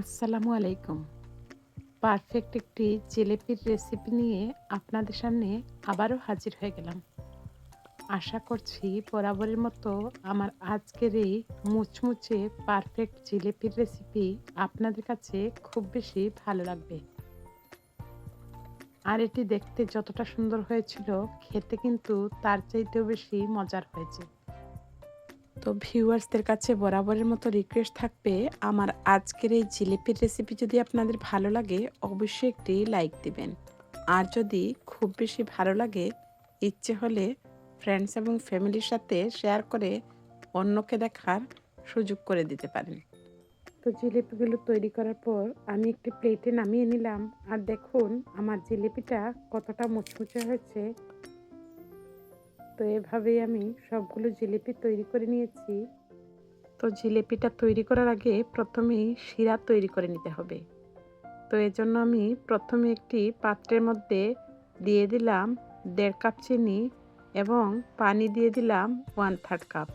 আসসালামু আলাইকুম। পারফেক্ট একটি জিলেপির রেসিপি নিয়ে আপনাদের সামনে আবারও হাজির হয়ে গেলাম। আশা করছি বরাবরের মতো আমার আজকের এই মুচমুচে পারফেক্ট জিলেপির রেসিপি আপনাদের কাছে খুব বেশি ভালো লাগবে। আর এটি দেখতে যতটা সুন্দর হয়েছিল, খেতে কিন্তু তার চাইতেও বেশি মজার হয়েছে। তো ভিউয়ার্সদের কাছে বরাবরের মতো রিকোয়েস্ট থাকবে, আমার আজকের এই জিলিপির রেসিপি যদি আপনাদের ভালো লাগে, অবশ্যই একটি লাইক দিবেন। আর যদি খুব বেশি ভালো লাগে, ইচ্ছে হলে ফ্রেন্ডস এবং ফ্যামিলির সাথে শেয়ার করে অন্যকে দেখার সুযোগ করে দিতে পারেন। তো জিলিপিগুলো তৈরি করার পর আমি একটি প্লেটে নামিয়ে নিলাম। আর দেখুন, আমার জিলিপিটা কতটা মুচমুচে হয়েছে। তো এভাবেই আমি সবগুলো জিলিপি তৈরি করে নিয়েছি। তো জিলিপিটা তৈরি করার আগে প্রথমেই শিরা তৈরি করে নিতে হবে। তো এর জন্য আমি প্রথমে একটি পাত্রের মধ্যে দিয়ে দিলাম দেড় কাপ চিনি এবং পানি দিয়ে দিলাম ওয়ান থার্ড কাপ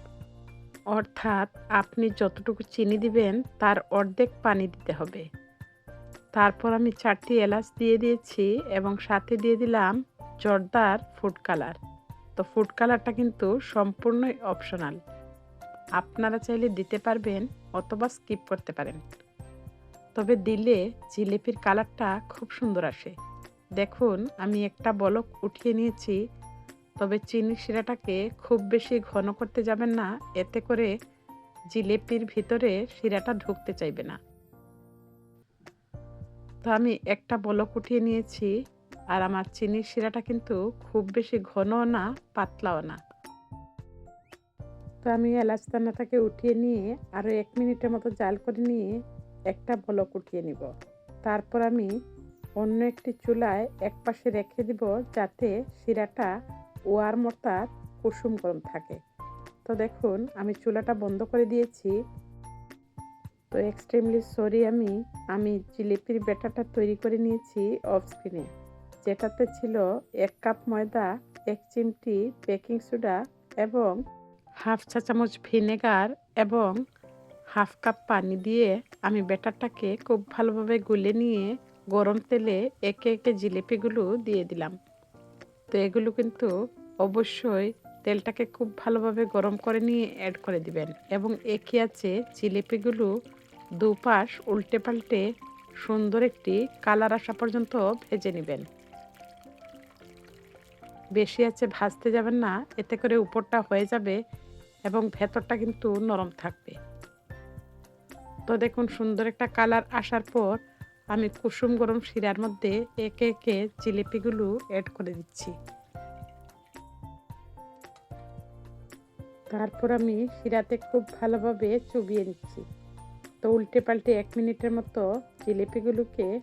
অর্থাৎ আপনি যতটুকু চিনি দিবেন তার অর্ধেক পানি দিতে হবে। তারপর আমি চারটি এলাচ দিয়ে দিয়েছি এবং সাথে দিয়ে দিলাম জর্দার ফুড কালার। তো ফুড কালারটা কিন্তু সম্পূর্ণই অপশনাল আপনারা চাইলে দিতে পারবেন অথবা স্কিপ করতে পারেন। তবে দিলে জিলিপির কালারটা খুব সুন্দর আসে। দেখুন, আমি একটা বলক উঠিয়ে নিয়েছি, তবে চিনি শিরাটাকে খুব বেশি ঘন করতে যাবেন না, এতে করে জিলিপির ভিতরে শিরাটা ঢুকতে চাইবে না। তো আমি একটা বলক উঠিয়ে নিয়েছি আর আমার চিনির শিরাটা কিন্তু খুব বেশি ঘনও না, পাতলাও না। তো আমি এলাচ দানাটাকে উঠিয়ে নিয়ে আরও এক মিনিটের মতো জাল করে নিয়ে একটা বলক উঠিয়ে নিব। তারপর আমি অন্য একটি চুলায় এক পাশে রেখে দিব যাতে শিরাটা ওয়ার মতার কুসুম গরম থাকে। তো দেখুন, আমি চুলাটা বন্ধ করে দিয়েছি। তো এক্সট্রিমলি সরি আমি আমি জিলিপির ব্যাটারটা তৈরি করে নিয়েছি অফ স্ক্রিনে। যেটাতে ছিল এক কাপ ময়দা, এক চিমটি বেকিং সোডা এবং হাফ চা চামচ ভিনেগার এবং হাফ কাপ পানি দিয়ে আমি ব্যাটারটাকে খুব ভালোভাবে গুলে নিয়ে গরম তেলে একে একে জিলিপিগুলো দিয়ে দিলাম। তো এগুলো কিন্তু অবশ্যই তেলটাকে খুব ভালোভাবে গরম করে নিয়ে অ্যাড করে দিবেন এবং একই আছে জিলিপিগুলো দুপাশ উল্টে পাল্টে সুন্দর একটি কালার আসা পর্যন্ত ভেজে নেবেন। বেশি আছে ভাজতে যাবেন না, এতে করে উপরটা হয়ে যাবে এবং ভেতরটা কিন্তু নরম থাকবে। তো দেখুন সুন্দর একটা কালার আসার পর আমি কুসুম গরম শিরার মধ্যে একে একে জিলিপিগুলো অ্যাড করে দিচ্ছি। তারপর আমি শিরাতে খুব ভালোভাবে চুবিয়ে নিচ্ছি। তো উল্টে পাল্টে এক মিনিটের মতো জিলিপিগুলোকে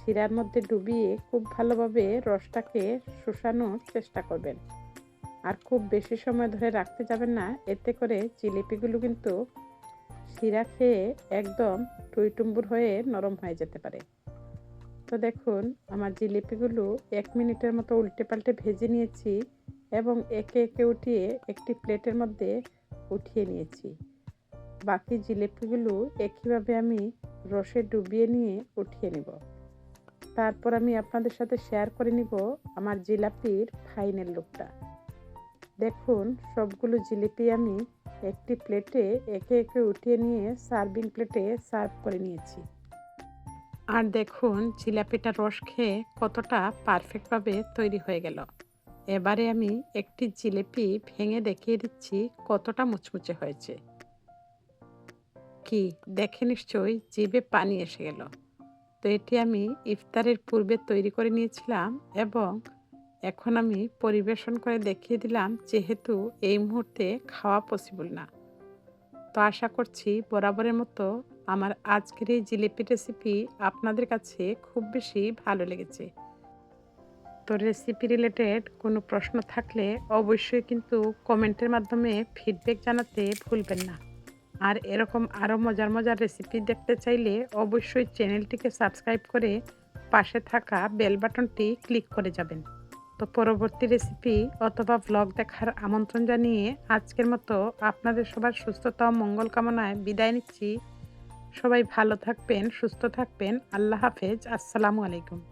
শিরার মধ্যে ডুবিয়ে খুব ভালোভাবে রসটাকে শুষানোর চেষ্টা করবেন। আর খুব বেশি সময় ধরে রাখতে যাবেন না, এতে করে জিলিপিগুলো কিন্তু শিরা খেয়ে একদম টুইটুম্বুর হয়ে নরম হয়ে যেতে পারে। তো দেখুন, আমার জিলিপিগুলো এক মিনিটের মতো উল্টে পাল্টে ভেজে নিয়েছি এবং একে একে উঠিয়ে একটি প্লেটের মধ্যে উঠিয়ে নিয়েছি। বাকি জিলিপিগুলো একইভাবে আমি রসে ডুবিয়ে নিয়ে উঠিয়ে নেব। তারপর আমি আপনাদের সাথে শেয়ার করে নিব আমার জিলাপির ফাইনাল লুকটা দেখুন, সবগুলো জিলিপি আমি একটি প্লেটে একে একে উঠিয়ে নিয়ে সার্ভিং প্লেটে সার্ভ করে নিয়েছি। আর দেখুন জিলাপিটা রস খেয়ে কতটা পারফেক্টভাবে তৈরি হয়ে গেল। এবারে আমি একটি জিলিপি ভেঙে দেখিয়ে দিচ্ছি কতটা মুচমুচে হয়েছে। কি, দেখে নিশ্চয়ই জিভে পানি এসে গেল। তো এটি আমি ইফতারের পূর্বে তৈরি করে নিয়েছিলাম এবং এখন আমি পরিবেশন করে দেখিয়ে দিলাম যেহেতু এই মুহূর্তে খাওয়া পসিবল না। তো আশা করছি বরাবরের মতো আমার আজকের এই জিলিপি রেসিপি আপনাদের কাছে খুব বেশি ভালো লেগেছে। তো রেসিপি রিলেটেড কোনো প্রশ্ন থাকলে অবশ্যই কিন্তু কমেন্টের মাধ্যমে ফিডব্যাক জানাতে ভুলবেন না। আর এরকম আরও মজার মজার রেসিপি দেখতে চাইলে অবশ্যই চ্যানেলটিকে সাবস্ক্রাইব করে পাশে থাকা বেল বাটনটি ক্লিক করে যাবেন। তো পরবর্তী রেসিপি অথবা ব্লগ দেখার আমন্ত্রণ জানিয়ে আজকের মতো আপনাদের সবার সুস্থতা ও মঙ্গল কামনায় বিদায় নিচ্ছি। সবাই ভালো থাকবেন, সুস্থ থাকবেন। আল্লাহ হাফেজ। আসসালামু আলাইকুম।